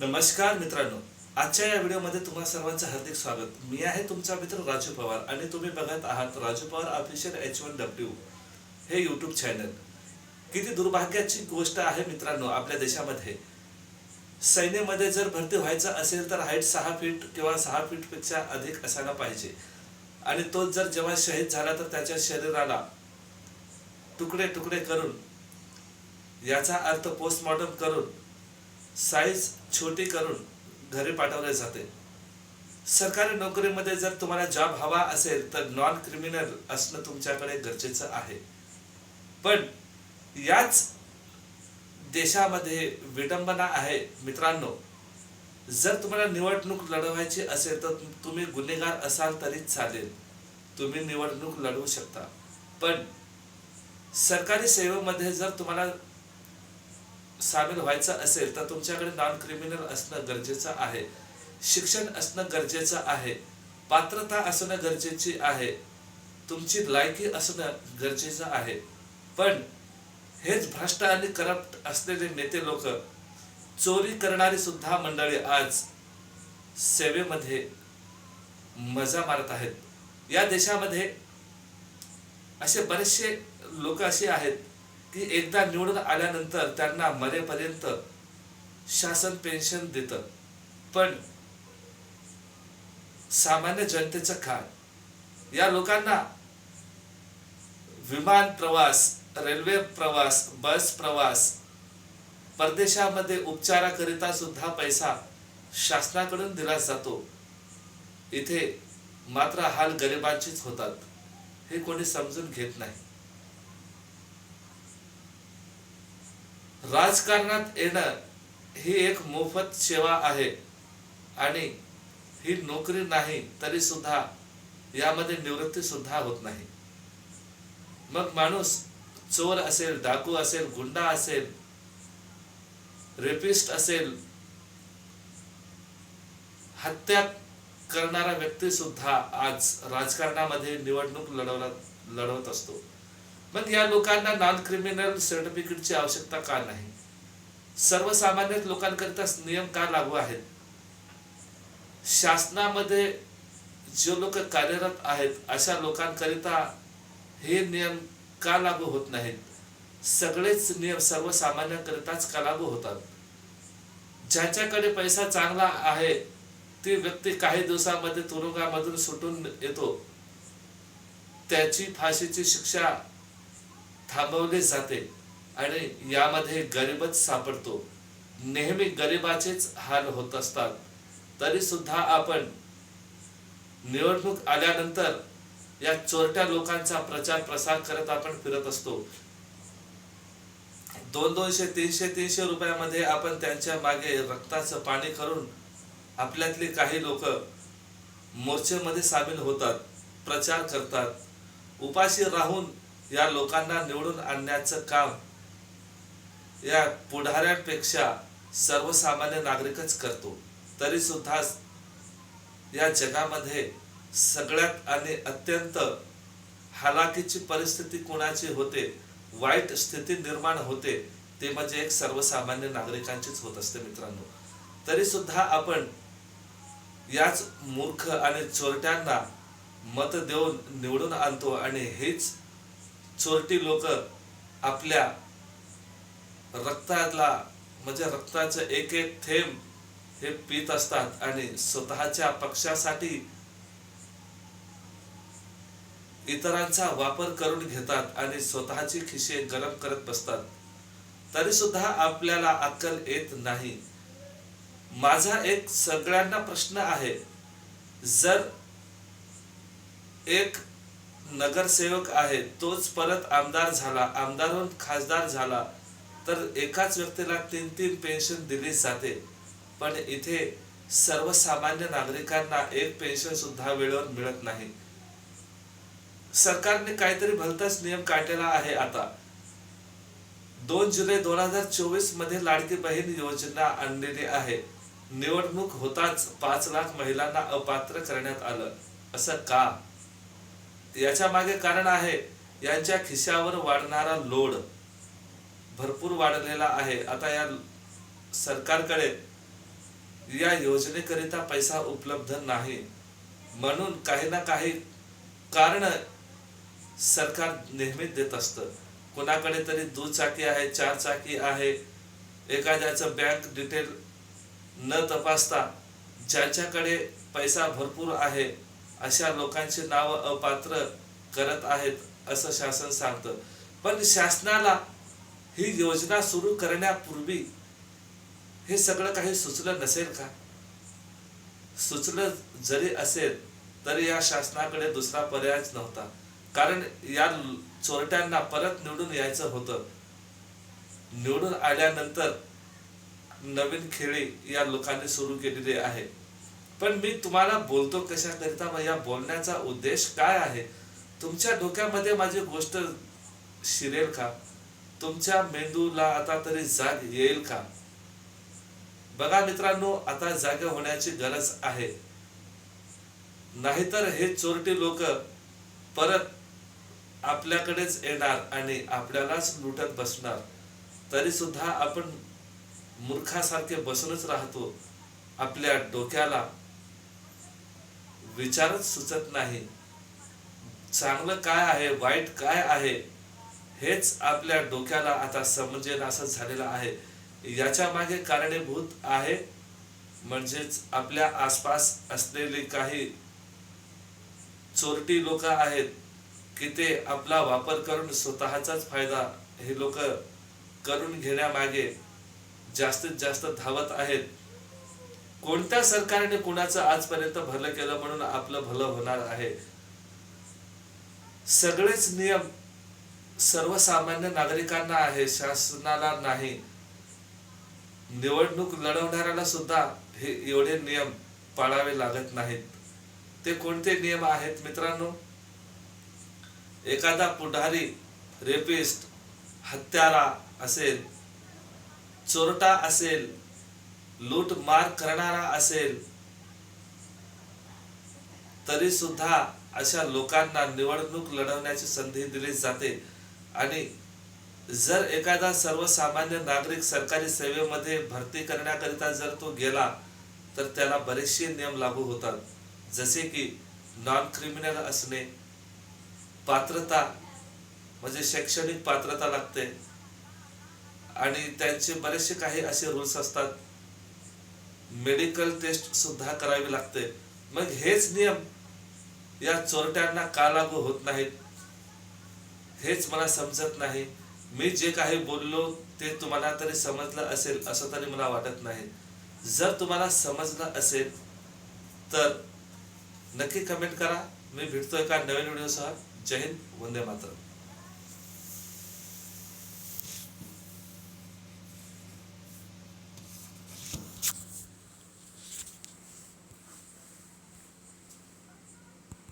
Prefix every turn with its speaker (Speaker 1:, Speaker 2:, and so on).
Speaker 1: नमस्कार मित्रांनो. आजच्या या व्हिडिओमध्ये तुम्हाला सर्वांचं हार्दिक स्वागत. मी आहे तुमचा मित्र राजू पवार आणि तुम्ही बघत आहात Raju Pawar official H one W हे यूट्यूब चॅनल किती दुर्भाग्याची गोष्ट आहे मित्रांनो आपल्या देशामध्ये. सैन्यामध्ये जर भरती व्हायचं असेल तर हाईट सहा फीट किंवा सहा फीटपेक्षा अधिक असायला पाहिजे. आणि तो जर जेव्हा शहीद झाला तर त्याच्या शरीराला तुकडे तुकडे करून याचा अर्थ पोस्टमॉर्टम करून साईज छोटी करून घरी पाठवले जाते. सरकारी नोकरीमध्ये जर तुम्हाला जॉब हवा असेल तर नॉन क्रिमिनल असणं तुमच्याकडे गरजेचं आहे. पण याच देशामध्ये विडंबना आहे मित्रांनो. जर तुम्हाला निवडणूक लढवायची असेल तर तुम्ही गुन्हेगार असाल तरी चालेल. तुम्ही निवडणूक लढवू शकता. पण सरकारी सेवेमध्ये जर तुम्हाला सामील व्हायचं असेल तर तुमच्याकडे नॉन क्रिमिनल असणं गरजेचं आहे. शिक्षण असणं गरजेचं आहे. पात्रता असणं गरजेची आहे. तुमची लायकी असणं गरजेचं आहे. पण हेच भ्रष्ट आणि करप्ट असलेले नेते लोक चोरी करणारी सुद्धा मंडळी आज सेवेमध्ये मजा मारत आहेत. या देशामध्ये असे बरेचसे लोक असे आहेत की एकदा निवडून आल्यानंतर त्यांना मरेपर्यंत शासन पेन्शन देतं. पण सामान्य जनतेचं काय? या लोकांना विमान प्रवास रेल्वे प्रवास बस प्रवास परदेशामध्ये उपचाराकरिता सुद्धा पैसा शासनाकडून दिला जातो. इथे मात्र हाल गरिबांचीच होतात. हे कोणी समजून घेत नाही. राजकारणात येणं ही एक मोफत सेवा आहे. आणि ही नोकरी नाही तरी सुद्धा यामध्ये निवृत्ती सुद्धा होत नाही. मग माणूस चोर असेल डाकू असेल गुंडा असेल रेपिस्ट असेल हत्या करणारा व्यक्ती सुद्धा आज राजकारणामध्ये निवडणूक लढवला लढवत असतो. मग या लोकांना नॉन क्रिमिनल सर्टिफिकेटची आवश्यकता का नाही? सर्वसामान्य लोकांकरिता नियम का लागू आहेत? शासनामध्ये जे लोक कार्यरत आहेत अशा लोकांकरिता हे नियम का लागू होत नाहीत? सगळेच नियम सर्वसामान्यांकरिताच का लागू होतात? ज्याच्याकडे पैसा चांगला आहे ती व्यक्ती काही दिवसामध्ये तुरुंगामधून सुटून येतो. त्याची फाशीची शिक्षा थांबवले जाते. आणि यामध्ये गरीबच सापडतो. नेहमी गरिबाचेच हाल होत असतात. तरी सुद्धा आपण निवडणूक आल्यानंतर या चोरट्या लोकांचा प्रचार प्रसार करत आपण फिरत असतो. दोन दोनशे तीनशे तीनशे रुपयामध्ये आपण त्यांच्या मागे रक्ताचं पाणी करून आपल्यातली काही लोक मोर्चेमध्ये सामील होतात प्रचार करतात. उपाशी राहून या लोकांना निवडून आणण्याचं काम या पुढाऱ्यांपेक्षा सर्वसामान्य नागरिकच करतो. तरी सुद्धा या जगामध्ये सगळ्यात आणि अत्यंत हालाकीची परिस्थिती कोणाची होते वाईट स्थिती निर्माण होते ते म्हणजे एक सर्वसामान्य नागरिकांचीच होत असते मित्रांनो. तरी सुद्धा आपण याच मूर्ख आणि चोरट्यांना मत देऊन निवडून आणतो आणि हेच चोरटी लोक आपल्या रक्ताला म्हणजे रक्ताचं एक एक थेंब हे पित असतात आणि स्वतःच्या पक्षासाठी इतरांचा वापर करून घेतात आणि स्वतःची खिशे गरम करत बसतात. तरी सुद्धा आपल्याला अक्कल येत नाही. माझा एक सगळ्यांना प्रश्न आहे जर एक नगरसेवक आहे तोच परत आमदार झाला. आमदारहून खासदार झाला. तर एकाच व्यक्तीला तीन तीन पेन्शन दिली जाते. पण इथे सर्वसामान्य नागरिकांना एक पेन्शन सुद्धा वेळेवर मिळत नाही. सरकारने काहीतरी भलताच नियम काढलेला आहे आता. दोन जुलै दोन हजार चोवीसमध्ये लाडकी बहीण योजना आणलेली आहे. निवडणूक होताच पाच लाख महिलांना अपात्र करण्यात आलं. असं का? याच्या मागे कारण आहे यांच्या खिशावर वाढणारा लोड भरपूर वाढलेला आहे. आता या सरकारकडे या योजनेकरिता पैसा उपलब्ध नाही. म्हणून काही ना काही कारण सरकार नेहमीच देत असतं. कोणाकडे तरी दुचाकी आहे चार चाकी आहे एखाद्याचं बँक डिटेल न तपासता ज्यांच्याकडे पैसा भरपूर आहे अशा लोकांची नाव अपात्र करत आहेत असं शासन सांगतं. पण शासनाला ही योजना सुरू करण्यापूर्वी हे सगळं काही सुचलं नसेल का? सुचलं जरी असेल तरी या शासनाकडे दुसरा पर्यायच नव्हता. कारण या चोरट्यांना परत निवडून यायचं होतं. निवडून आल्यानंतर नवीन खेळी या लोकांनी सुरू केलेली आहे. पण मी तुम्हाला बोलतो कशाकरिता? मग या बोलण्याचा उद्देश काय आहे? तुमच्या डोक्यामध्ये माझी गोष्ट शिरेल का? तुमच्या मेंदूला आता तरी जाग येईल का? बघा मित्रांनो आता जागा होण्याची गरज आहे. नाहीतर हे चोरटी लोक परत आपल्याकडेच येणार आणि आपल्यालाच लुटत बसणार. तरी सुद्धा आपण मूर्खासारखे बसूनच राहतो आपल्या डोक्याला. विचारच सुचत नाही. चांगलं काय आहे वाईट काय आहे हेच आपल्या डोक्याला आता समजेल असं झालेलं आहे. याच्या मागे कारणीभूत आहे म्हणजेच आपल्या आसपास असलेली काही चोरटी लोक आहेत की ते आपला वापर करून स्वतःचाच फायदा हे लोक करून घेण्यामागे जास्तीत जास्त धावत आहेत. कोणत्या सरकारने कुणाचं आजपर्यंत भलं केलं म्हणून आपलं भलं होणार आहे? सगळेच नियम सर्वसामान्य नागरिकांना आहे शासनाला नाही. निवडणूक लढवणाऱ्याला सुद्धा हे एवढे नियम पाळावे लागत नाहीत. ते कोणते नियम आहेत मित्रांनो? एखादा पुढारी रेपिस्ट हत्यारा असेल चोरटा असेल लूटमार करणारा असेल तरी सुद्धा अशा लोकांना निवडणूक लढवण्याची संधी दिली जाते. आणि जर एखादा सर्वसामान्य नागरिक सरकारी सेवेमध्ये भरती करण्याकरिता जर तो गेला तर त्याला बरेचसे नियम लागू होतात. जसे की नॉन क्रिमिनल असणे पात्रता म्हणजे शैक्षणिक पात्रता लागते. आणि त्यांचे बरेचसे काही असे रूल्स असतात. मेडिकल टेस्ट सुद्धा करावी लागते. मग हेच नियम या चोरट्यांना का लागू होत नाहीत? हेच मला समजत नाही. मी जे काही बोललो ते तुम्हाला तरी समजलं असेल असं तरी मला वाटत नाही. जर तुम्हाला समजलं असेल तर नक्की कमेंट करा. मी भेटतोय का नवीन व्हिडिओसह. जय हिंद वंदे मातरम.